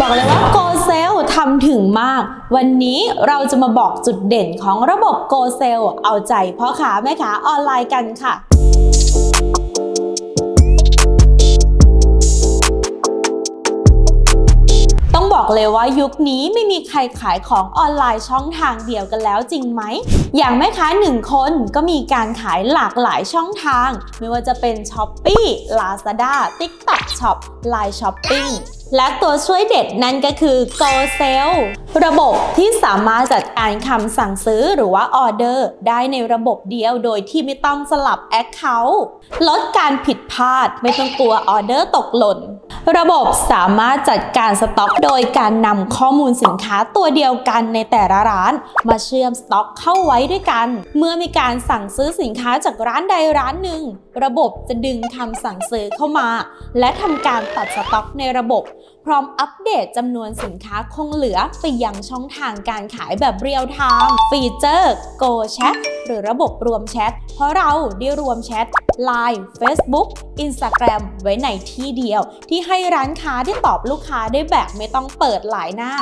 บอกเลยว่า Go Sale ทำถึงมาก วันนี้เราจะมาบอกจุดเด่นของระบบ Go Sale เอาใจพ่อค้าแม่ค้าออนไลน์กันค่ะต้องบอกเลยว่ายุคนี้ไม่มีใครขายของออนไลน์ช่องทางเดียวกันแล้วจริงไหม อย่างแม่ค้าหนึ่งคนก็มีการขายหลากหลายช่องทาง ไม่ว่าจะเป็น s h อ p e e Lazada TikTok Shop Line Shopping และตัวช่วยเด็ดนั่นก็คือ GoSell ระบบที่สามารถจัดการคำสั่งซื้อหรือว่าออเดอร์ได้ในระบบเดียวโดยที่ไม่ต้องสลับ Account ลดการผิดพลาดไม่ต้องกลัวออเดอร์ตกหล่น ระบบสามารถจัดการสต็อก โดยการนำข้อมูลสินค้าตัวเดียวกันในแต่ละร้าน มาเชื่อมสต็อกเข้าไว้ด้วยกัน เมื่อมีการสั่งซื้อสินค้าจากร้านใดร้านหนึ่ง ระบบจะดึงคำสั่งซื้อเข้ามา และทำการตัดสต็อกในระบบ พร้อมอัปเดตจำนวนสินค้าคงเหลือไปยังช่องทางการขายแบบเรียลไทม์ฟีเจอร์ Go Chat หรือระบบรวมแชท เพราะเราได้รวมแชท Line Facebook Instagram ไว้ในที่เดียว ที่ให้ร้านค้าได้ตอบลูกค้าได้แบบไม่ต้องเปิดหลายหน้า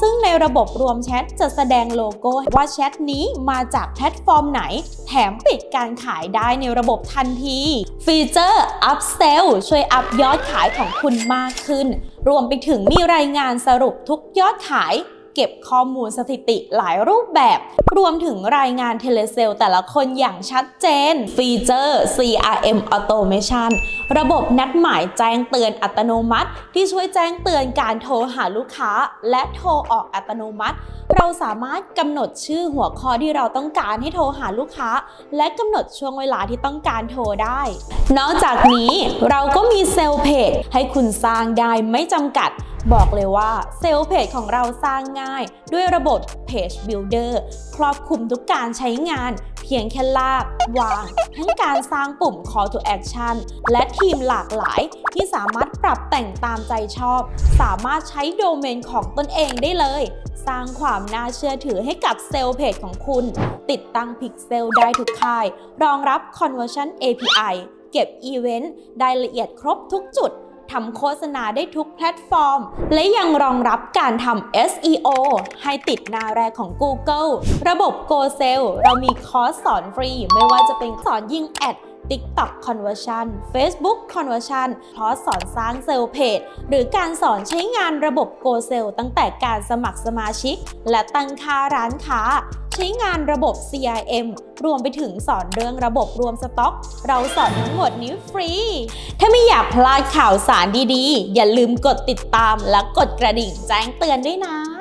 ซึ่งในระบบรวมแชทจะแสดงโลโก้ว่าแชทนี้มาจากแพลตฟอร์มไหน แถมปิดการขายได้ในระบบทันที ฟีเจอร์ Upsell ช่วยอัพยอดขายของคุณมากขึ้น รวมไปถึงมีรายงานสรุปทุกยอดขาย เก็บข้อมูลสถิติหลายรูปแบบ รวมถึงรายงานเทเลเซลแต่ละคนอย่างชัดเจน ฟีเจอร์ CRM Automation ระบบนัดหมายแจ้งเตือนอัตโนมัติ ที่ช่วยแจ้งเตือนการโทรหาลูกค้า และโทรออกอัตโนมัติ เราสามารถกำหนดชื่อหัวข้อที่เราต้องการให้โทรหาลูกค้า และกำหนดช่วงเวลาที่ต้องการโทรได้ นอกจากนี้เราก็มีเซลล์เพจให้คุณสร้างได้ไม่จำกัด บอกเลยว่าเซลล์เพจของเราสร้างง่าย ด้วยระบบ Page Builder ครอบคลุมทุกการใช้งาน เพียงแค่ลาก วาง ทั้งการสร้างปุ่ม Call to Action และทีมหลากหลาย ที่สามารถปรับแต่งตามใจชอบ สามารถใช้โดเมนของตนเองได้เลย สร้างความน่าเชื่อถือให้กับเซลล์เพจของคุณ ติดตั้งพิกเซลได้ทุกค่าย รองรับ Conversion API เก็บอีเวนต์ได้ละเอียดครบทุกจุด ทำโฆษณาได้ทุกแพลตฟอร์ม และยังรองรับการทำ SEO ให้ติดหน้าแรกของ Google ระบบ Go Sell เรามีคอร์สสอนฟรี ไม่ว่าจะเป็นสอนยิงแอด TikTok Conversion Facebook Conversion คอร์สสอนสร้างเซลล์เพจ หรือการสอนใช้งานระบบ Go Sell ตั้งแต่การสมัครสมาชิก และตั้งค่าร้านค้า ใช้งานระบบ CRM รวมไปถึงสอนเรื่องระบบรวมสต็อก เราสอนทั้งหมดนี้ฟรี ถ้าไม่อยากพลาดข่าวสารดีๆ อย่าลืมกดติดตามและกดกระดิ่งแจ้งเตือนด้วยนะ